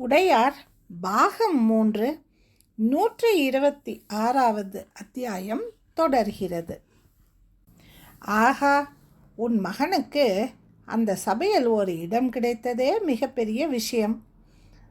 உடையார் பாகம் மூன்று நூற்றி இருபத்தி ஆறாவது அத்தியாயம் தொடர்கிறது. ஆஹா உன் மகனுக்கு அந்த சபையில் ஒரு இடம் கிடைத்ததே மிகப்பெரிய விஷயம்.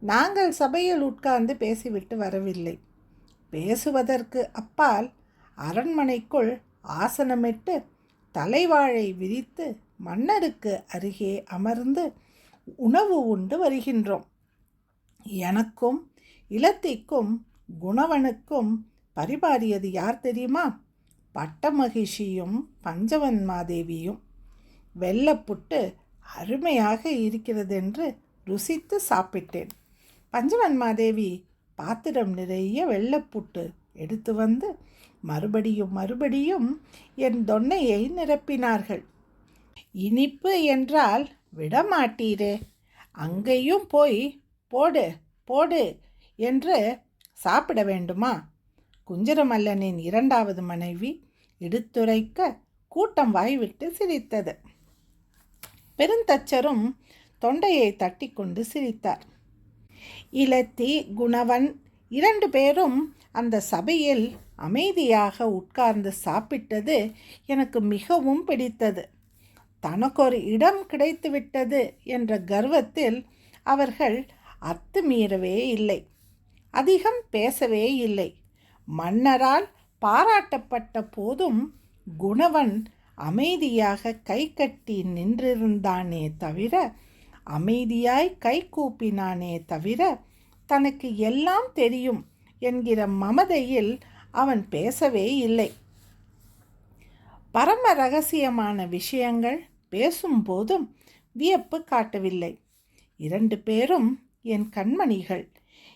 நாங்கள் சபையில் உட்கார்ந்து பேசிவிட்டு வரவில்லை. பேசுவதற்கு அப்பால் அரண்மனைக்குள் ஆசனமிட்டு தலைவாழை விரித்து மன்னருக்கு அருகே அமர்ந்து உணவு உண்டு வருகின்றோம். எனக்கும் இலத்திக்கும் குணவனுக்கும் பரிபாரியது யார் தெரியுமா? பட்டமகிஷியும் பஞ்சவன்மாதேவியும் வெள்ளப்புட்டு அருமையாக இருக்கிறதென்று ருசித்து சாப்பிட்டேன். பஞ்சவன்மாதேவி பாத்திரம் நிறைய வெள்ளப்புட்டு எடுத்து வந்து மறுபடியும் மறுபடியும் என் தொன்னையை நிரப்பினார்கள். இனிப்பு என்றால் விடமாட்டீரே. அங்கேயும் போய் போடு போடு என்று சாப்பிட வேண்டுமா? குஞ்சரமல்லனின் இரண்டாவது மனைவி எடுத்துரைக்க கூட்டம் வாய்விட்டு சிரித்தது. பெருந்தச்சரும் தொண்டையை தட்டிக்கொண்டு சிரித்தார். இலத்தி குணவன் இரண்டு பேரும் அந்த சபையில் அமைதியாக உட்கார்ந்து சாப்பிட்டது எனக்கு மிகவும் பிடித்தது. தனக்கொரு இடம் கிடைத்துவிட்டது என்ற கர்வத்தில் அவர்கள் அத்துமீறவே இல்லை. அதிகம் பேசவே இல்லை. மன்னரால் பாராட்டப்பட்ட போதும் குணவன் அமைதியாக கை கட்டி நின்றிருந்தானே தவிர அமைதியாய் கை கூப்பினானே தவிர தனக்கு எல்லாம் தெரியும் என்கிற மமதையில் அவன் பேசவே இல்லை. பரம ரகசியமான விஷயங்கள் பேசும்போதும் வியப்பு காட்டவில்லை. இரண்டு பேரும் என் கண்மணிகள்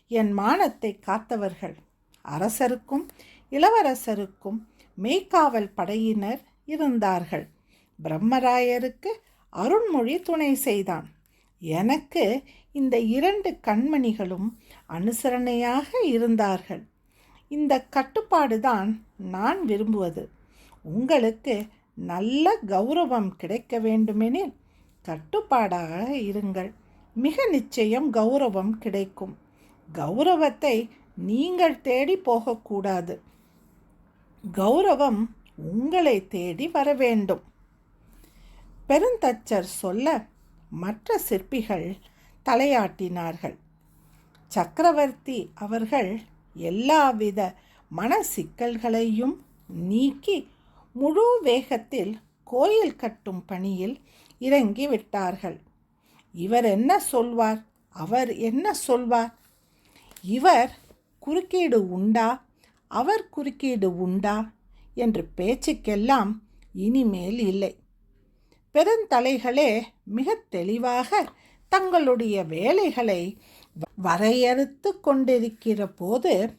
என் மானத்தை காத்தவர்கள். அரசருக்கும் இளவரசருக்கும் மெய்க்காவல் படையினர் இருந்தார்கள். பிரம்மராயருக்கு அருண்மொழி துணை செய்தான். எனக்கு இந்த இரண்டு கண்மணிகளும் அனுசரணையாக இருந்தார்கள். இந்த கட்டுப்பாடுதான் நான் விரும்புவது. உங்களுக்கு நல்ல கௌரவம் கிடைக்க வேண்டுமெனில் கட்டுப்பாடாக இருங்கள். மிக நிச்சயம் கௌரவம் கிடைக்கும். கௌரவத்தை நீங்கள் தேடி போகக்கூடாது. கௌரவம் உங்களை தேடி வர வேண்டும். பெருந்தச்சர் சொல்ல மற்ற சிற்பிகள் தலையாட்டினார்கள். சக்கரவர்த்தி அவர்கள் எல்லாவித மன சிக்கல்களையும் நீக்கி முழு வேகத்தில் கோயில் கட்டும் பணியில் இறங்கி விட்டார்கள் இவர் என்ன சொல்வார்? அவர் என்ன சொல்வார்? இவர் குறுக்கீடு உண்டா? அவர் குறுக்கீடு உண்டா? என்று பேச்சுக்கெல்லாம் இனிமேல் இல்லை. பெருந்தலைகளே மிக தெளிவாக தங்களுடைய வேலைகளை வரையறுத்து கொண்டிருக்கிற போது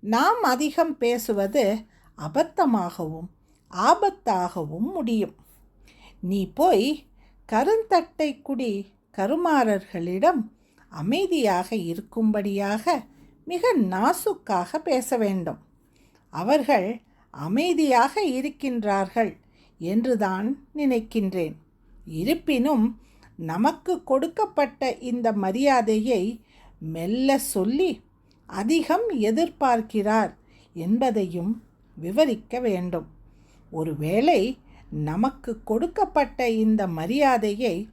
நாம் அதிகம் பேசுவது அபத்தமாகவும் ஆபத்தாகவும் முடியும். நீ போய் கருந்தட்டை குடி கருமாறர்களிடம் அமைதியாக இருக்கும்படியாக மிக நாசுக்காக பேச வேண்டும். அவர்கள் அமைதியாக இருக்கின்றார்கள் என்றுதான் நினைக்கின்றேன். இருப்பினும் நமக்கு கொடுக்கப்பட்ட இந்த மரியாதையை மெல்ல சொல்லி அதிகம் எதிர்பார்க்கிறார் என்பதையும் விவரிக்க வேண்டும். ஒருவேளை நமக்கு கொடுக்கப்பட்ட இந்த மரியாதையை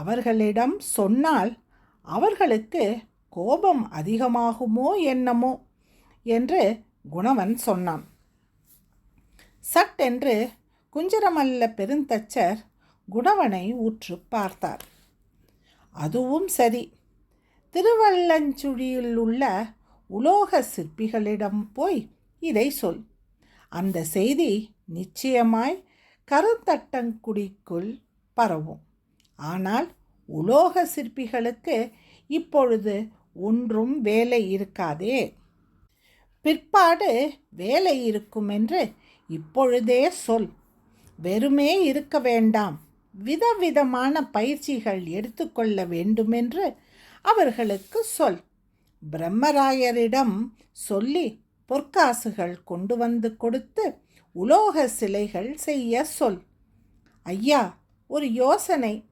அவர்களிடம் சொன்னால் அவர்களுக்கு கோபம் அதிகமாகுமோ என்னமோ என்று குணவன் சொன்னான். சட்டென்று குஞ்சரமல்ல பெருந்தச்சர் குணவனை உற்று பார்த்தார். அதுவும் சரி. திருவள்ளஞ்சுழியில் உள்ள உலோக சிற்பிகளிடம் போய் இதை சொல். அந்த செய்தி நிச்சயமாய் கருத்தட்டங்குடிக்குள் பரவும். ஆனால் உலோக சிற்பிகளுக்கு இப்பொழுது ஒன்றும் வேலை இருக்காதே. பிற்பாடு வேலை இருக்கும் என்று இப்பொழுதே சொல். வெறுமே இருக்க வேண்டாம். விதவிதமான பயிற்சிகள் எடுத்துக்கொள்ள வேண்டுமென்று அவர்களுக்கு சொல். பிரம்மராயரிடம் சொல்லி பொற்காசுகள் கொண்டு வந்து கொடுத்து உலோக சிலைகள் செய்ய சொல். ஐயா ஒரு யோசனை.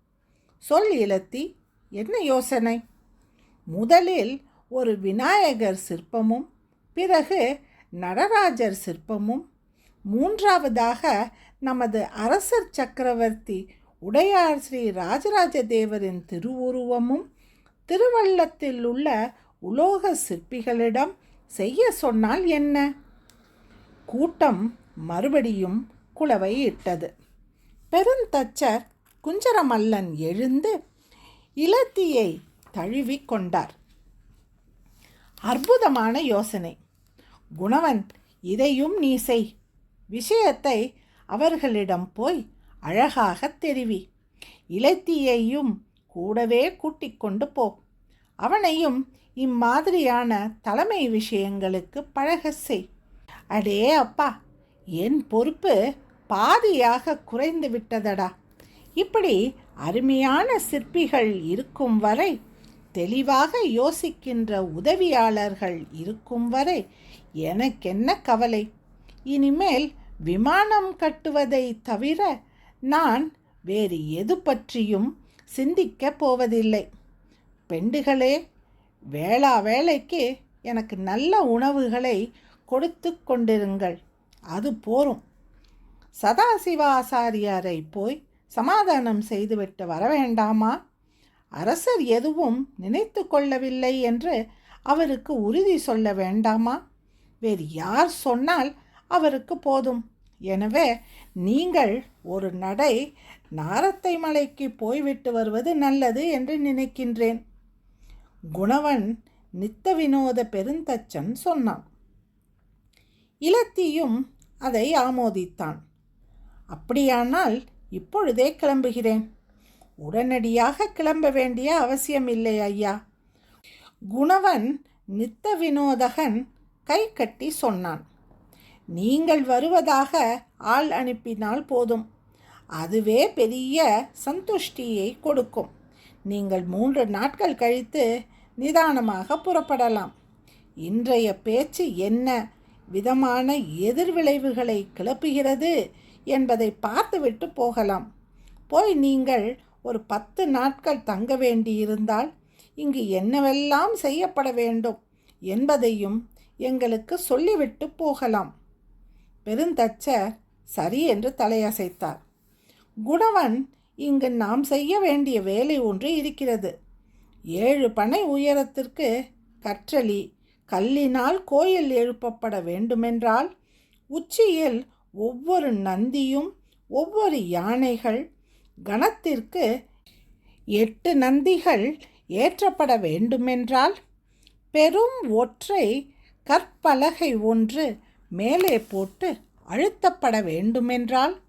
சொல் இலத்தி என்ன யோசனை? முதலில் ஒரு விநாயகர் சிற்பமும் பிறகு நடராஜர் சிற்பமும். மூன்றாவதாக நமது அரசர் சக்கரவர்த்தி உடையார் ஸ்ரீ ராஜராஜ தேவரின் திருவுருவமும் திருவள்ளத்தில் உள்ள உலோக சிற்பிகளிடம் செய்ய சொன்னால் என்ன? கூட்டம் மறுபடியும் குளவை இட்டது பெருந்தச்சர் குஞ்சரமல்லன் எழுந்து இலத்தியை தழுவி கொண்டார். அற்புதமான யோசனை. குணவன் இதையும் நீ செய். விஷயத்தை அவர்களிடம் போய் அழகாக தெரிவி. இலத்தியையும் கூடவே கூட்டிக் கொண்டு போ. அவனையும் இம்மாதிரியான தலைமை விஷயங்களுக்கு பழக செய். அடே அப்பா என் பொறுப்பு பாதியாக குறைந்து விட்டதடா. இப்படி அருமையான சிற்பிகள் இருக்கும் வரை தெளிவாக யோசிக்கின்ற உதவியாளர்கள் இருக்கும் வரை எனக்கென்ன கவலை? இனிமேல் விமானம் கட்டுவதை தவிர நான் வேறு எது பற்றியும் சிந்திக்கப் போவதில்லை. பெண்டுகளே வேளா வேலைக்கு எனக்கு நல்ல உணவுகளை கொடுத்து கொண்டிருங்கள். அது போரும். சதாசிவாசாரியாரை போய் சமாதானம் செய்துவிட்டு வர வேண்டாமா அரசர் எதுவும் நினைத்து கொள்ளவில்லை என்று அவருக்கு உறுதி சொல்ல வேண்டாமா? வேறு யார் சொன்னால் அவருக்கு போதும். எனவே நீங்கள் ஒரு நடை நாரத்தை மலைக்கு போய்விட்டு வருவது நல்லது என்று நினைக்கின்றேன். குணவன் நித்த வினோத பெருந்தச்சன் சொன்னான். இலத்தியும் அதை ஆமோதித்தான். அப்படியானால் இப்பொழுதே கிளம்புகிறேன். உடனடியாக கிளம்ப வேண்டிய அவசியம் இல்லை ஐயா. குணவன் நித்த வினோதகன் கை கட்டி சொன்னான். நீங்கள் வருவதாக ஆள் அனுப்பினால் போதும். அதுவே பெரிய சந்துஷ்டியை கொடுக்கும். நீங்கள் மூன்று நாட்கள் கழித்து நிதானமாக புறப்படலாம். இன்றைய பேச்சு என்ன? விதமான எதிர்விளைவுகளை கிளப்புகிறது? என்பதை பார்த்துவிட்டு போகலாம். போய் நீங்கள் ஒரு பத்து நாட்கள் தங்க வேண்டியிருந்தால் இங்கு என்னவெல்லாம் செய்யப்பட வேண்டும் என்பதையும் எங்களுக்கு சொல்லிவிட்டு போகலாம். பெருந்தச்சர் சரி என்று தலையசைத்தார். குணவன் இங்கு நாம் செய்ய வேண்டிய வேலை ஒன்று இருக்கிறது. ஏழு பனை உயரத்திற்கு கற்றளி கல்லினால் கோயில் எழுப்பப்பட வேண்டுமென்றால் உச்சியில் ஒவ்வொரு நந்தியும் ஒவ்வொரு யானைகள் கணத்திற்கு எட்டு நந்திகள் ஏற்றப்பட வேண்டுமென்றால் பெரும் ஒற்றை கற்பலகை ஒன்று மேலே போட்டு அழுத்தப்பட வேண்டுமென்றால்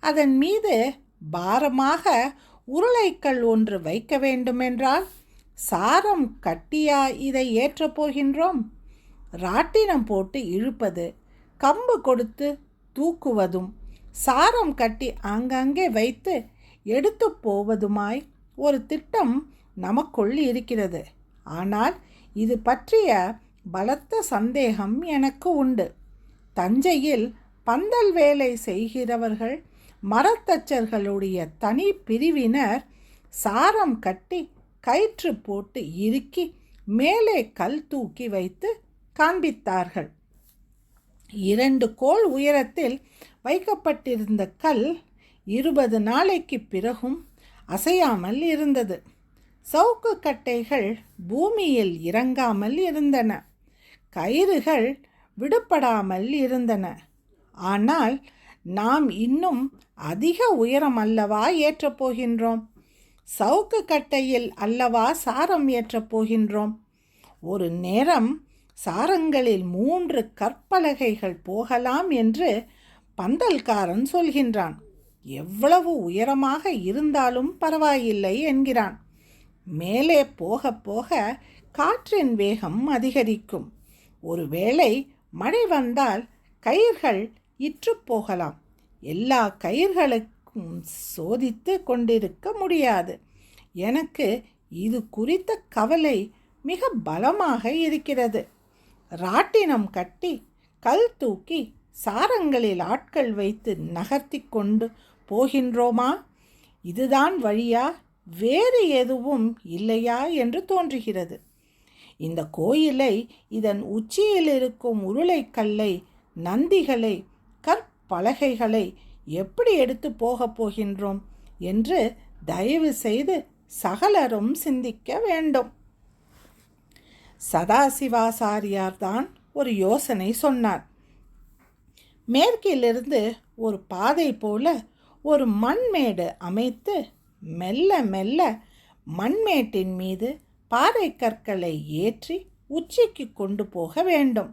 அதன் மீது பாரமாக உருளைக்கல் ஒன்று வைக்க வேண்டுமென்றால் சாரம் கட்டியா இதை ஏற்றப் போகின்றோம்? ராட்டினம் போட்டு இழுப்பது கம்பு கொடுத்து தூக்குவதும் சாரம் கட்டி ஆங்காங்கே வைத்து எடுத்து போவதுமாய் ஒரு திட்டம் நமக்குள் இருக்கிறது. ஆனால் இது பற்றிய பலத்த சந்தேகம் எனக்கு உண்டு. தஞ்சையில் பந்தல் வேலை செய்கிறவர்கள் மரத்தச்சர்களுடைய தனி பிரிவினர் சாரம் கட்டி கயிற்று போட்டு இறுக்கி மேலே கல் தூக்கி வைத்து காண்பித்தார்கள். இரண்டு கோள் உயரத்தில் வைக்கப்பட்டிருந்த கல் இருபது நாளைக்கு பிறகும் அசையாமல் இருந்தது. சவுக்கு கட்டைகள் பூமியில் இறங்காமல் இருந்தன. கயிறுகள் விடுபடாமல் இருந்தன. ஆனால் நாம் இன்னும் அதிக உயரம் அல்லவா ஏற்றப் போகின்றோம்? சவுக்கு கட்டையில் அல்லவா சாரம் ஏற்றப் போகின்றோம்? ஒரு நேரம் சாரங்களில் மூன்று கற்பலகைகள் போகலாம் என்று பந்தல்காரன் சொல்கின்றான். எவ்வளவு உயரமாக இருந்தாலும் பரவாயில்லை என்கிறான். மேலே போக போக காற்றின் வேகம் அதிகரிக்கும். ஒருவேளை மழை வந்தால் கயிர்கள் இற்று போகலாம். எல்லா கயிர்களுக்கும் சோதித்து கொண்டிருக்க முடியாது. எனக்கு இது குறித்த கவலை மிக பலமாக இருக்கிறது. ராட்டினம் கட்டி கல் தூக்கி சாரங்களில் ஆட்கள் வைத்து நகர்த்தி கொண்டு போகின்றோமா? இதுதான் வழியா? வேறு எதுவும் இல்லையா என்று தோன்றுகிறது. இந்த கோயிலை இதன் உச்சியில் இருக்கும் உருளைக்கல்லை நந்திகளை கற்பலகைகளை எப்படி எடுத்து போகப் போகின்றோம் என்று தயவு செய்து சகலரும் சிந்திக்க வேண்டும். சதாசிவாசாரியார் தான் ஒரு யோசனை சொன்னார். மேற்கிலிருந்து ஒரு பாதை போல ஒரு மண்மேடு அமைத்து மெல்ல மெல்ல மண்மேட்டின் மீது பாறை கற்களை ஏற்றி உச்சிக்கு கொண்டு போக வேண்டும்.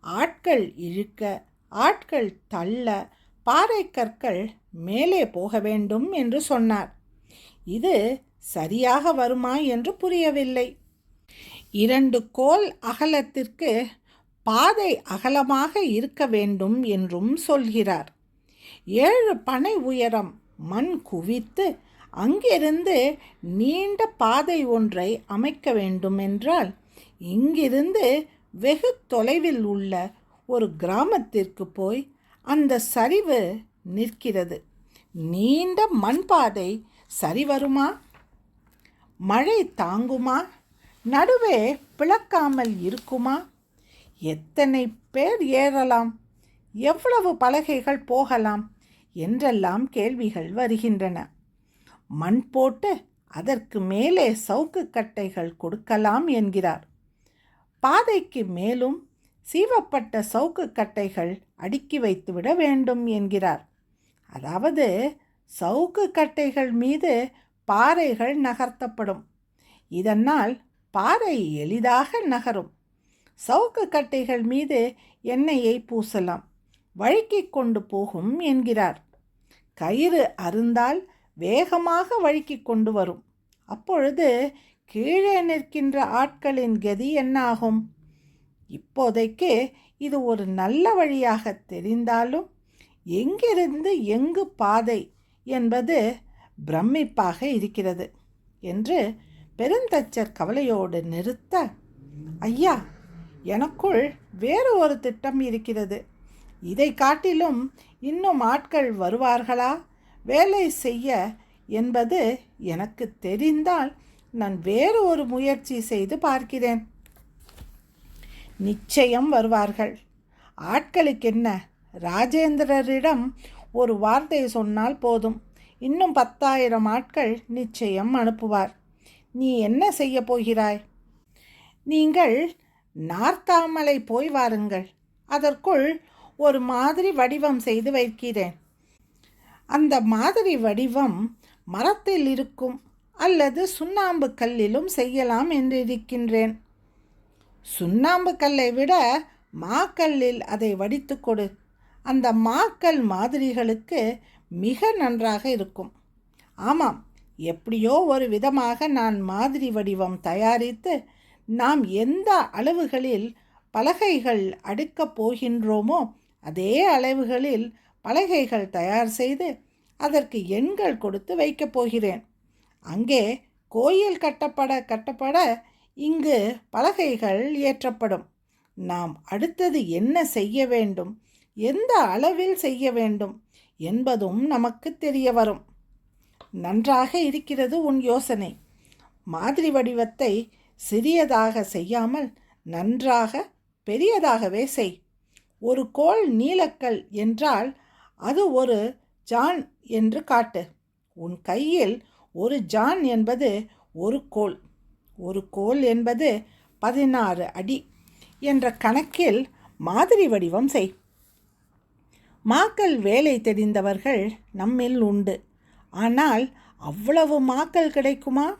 ஆட்கள் இழுக்க ஆட்கள் தள்ள பாறை கற்கள் மேலே போக வேண்டும் என்று சொன்னார். இது சரியாக வருமா என்று புரியவில்லை. இரண்டு கோல் அகலத்திற்கு பாதை அகலமாக இருக்க வேண்டும் என்றும் சொல்கிறார். ஏழு பனை உயரம் மண் குவித்து அங்கிருந்து நீண்ட பாதை ஒன்றை அமைக்க வேண்டும் என்றால் இங்கிருந்து வெகு தொலைவில் உள்ள ஒரு கிராமத்திற்கு போய் அந்த சரிவு நிற்கிறது. நீண்ட மண் பாதை சரி வருமா? மழை தாங்குமா? நடுவே பிளக்காமல் இருக்குமா? எத்தனை பேர் ஏறலாம்? எவ்வளவு பலகைகள் போகலாம்? என்றெல்லாம் கேள்விகள் வருகின்றன. மண் போட்டு அதற்கு மேலே சவுக்கு கட்டைகள் கொடுக்கலாம் என்கிறார். பாதைக்கு மேலும் சீவப்பட்ட சவுக்கு கட்டைகள் அடுக்கி வைத்துவிட வேண்டும் என்கிறார். அதாவது சவுக்கு கட்டைகள் மீது பாறைகள் நகர்த்தப்படும். இதனால் பாறை எளிதாக நகரும். சவுக்கு கட்டைகள் மீது எண்ணெயை பூசலாம். வழுக்கி கொண்டு போகும் என்கிறார். கயிறு அருந்தால் வேகமாக வழுக்கி கொண்டு வரும். அப்பொழுது கீழே நிற்கின்ற ஆட்களின் கதி என்னாகும்? இப்போதைக்கு இது ஒரு நல்ல வழியாக தெரிந்தாலும் எங்கிருந்து எங்கு பாதை என்பது பிரமிப்பாக இருக்கிறது என்று பெருந்தச்சர் கவலையோடு நிறுத்த ஐயா எனக்குள் வேறு ஒரு திட்டம் இருக்கிறது. இதை காட்டிலும் இன்னும் ஆட்கள் வருவார்களா? வேலை செய்ய என்பது எனக்கு தெரிந்தால் நான் வேறு ஒரு முயற்சி செய்து பார்க்கிறேன். நிச்சயம் வருவார்கள். ஆட்களுக்கு என்ன? ராஜேந்திரரிடம் ஒரு வார்த்தை சொன்னால் போதும். இன்னும் பத்தாயிரம் ஆட்கள் நிச்சயம் அனுப்புவார். நீ என்ன செய்ய போகிறாய்? நீங்கள் நார்த்தாமலை போய் வாருங்கள். அதற்குள் ஒரு மாதிரி வடிவம் செய்து வைக்கிறேன். அந்த மாதிரி வடிவம் மரத்தில் இருக்கும் அல்லது சுண்ணாம்பு கல்லிலும் செய்யலாம் என்று இருக்கின்றேன் சுண்ணாம்பு கல்லை விட மாக்கல்லில் அதை வடித்து கொடு. அந்த மாக்கல் மாதிரிகளுக்கு மிக நன்றாக இருக்கும். ஆமாம் எப்படியோ ஒரு விதமாக நான் மாதிரி வடிவம் தயாரித்து நாம் எந்த அளவுகளில் பலகைகள் அடுக்கப் போகின்றோமோ அதே அளவுகளில் பலகைகள் தயார் செய்து அதற்கு எண்கள் கொடுத்து வைக்கப் போகிறேன். அங்கே கோயில் கட்டப்பட கட்டப்பட இங்கு பலகைகள் ஏற்றப்படும். நாம் அடுத்தது என்ன செய்ய வேண்டும்? எந்த அளவில் செய்ய வேண்டும்? என்பதும் நமக்கு தெரிய வரும். நன்றாக இருக்கிறது உன் யோசனை. மாதிரி வடிவத்தை சிறியதாக செய்யாமல் நன்றாக பெரியதாகவே செய். ஒரு கோள் நீலக்கல் என்றால் அது ஒரு ஜான் என்று காட்டு. உன் கையில் ஒரு ஜான் என்பது ஒரு கோல் ஒரு கோல் என்பது பதினாறு அடி என்ற கணக்கில் மாதிரி வடிவம் செய். மாக்கள் வேலை தெரிந்தவர்கள் நம்மில் உண்டு. ஆனால் அவ்வளவு மாக்கள் கிடைக்குமா?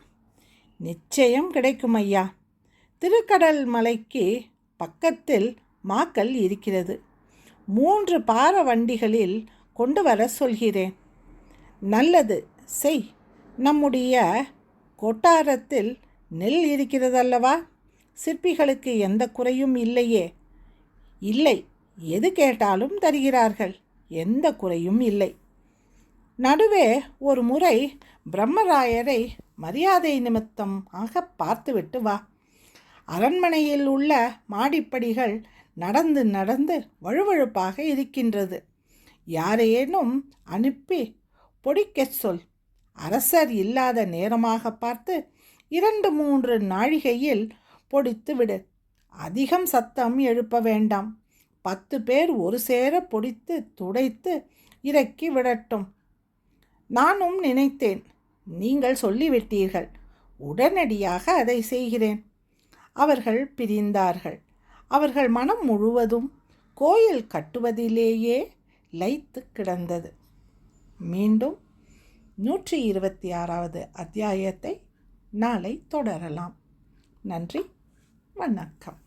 நிச்சயம் கிடைக்கும் ஐயா திருக்கடல் மலைக்கு பக்கத்தில் மாக்கள் இருக்கிறது. மூன்று பார வண்டிகளில் கொண்டு வர சொல்கிறேன். நல்லது செய். நம்முடைய கொட்டாரத்தில் நெல் இருக்கிறதல்லவா? சிற்பிகளுக்கு எந்த குறையும் இல்லையே. இல்லை எது கேட்டாலும் தருகிறார்கள். எந்த குறையும் இல்லை. நடுவே ஒரு முறை பிரம்மராயரை மரியாதை நிமித்தம் ஆக பார்த்துவிட்டு வா. அரண்மனையில் உள்ள மாடிப்படிகள் நடந்து நடந்து வழுவழுப்பாக இருக்கின்றது. யாரேனும் அனுப்பி பொடிக்கச் சொல். அரசர் இல்லாத நேரமாக பார்த்து இரண்டு மூன்று நாழிகையில் பொடித்து விடு. அதிகம் சத்தம் எழுப்ப வேண்டாம். பத்து பேர் ஒரு சேர பொடித்து துடைத்து இறக்கி விடட்டும். நானும் நினைத்தேன் நீங்கள் சொல்லிவிட்டீர்கள் உடனடியாக அதை செய்கிறேன். அவர்கள் பிரிந்தார்கள். அவர்கள் மனம் முழுவதும் கோயில் கட்டுவதிலேயே லைத்து கிடந்தது. மீண்டும் நூற்றி இருபத்தி ஆறாவது அத்தியாயத்தை நாளை தொடரலாம். நன்றி வணக்கம்.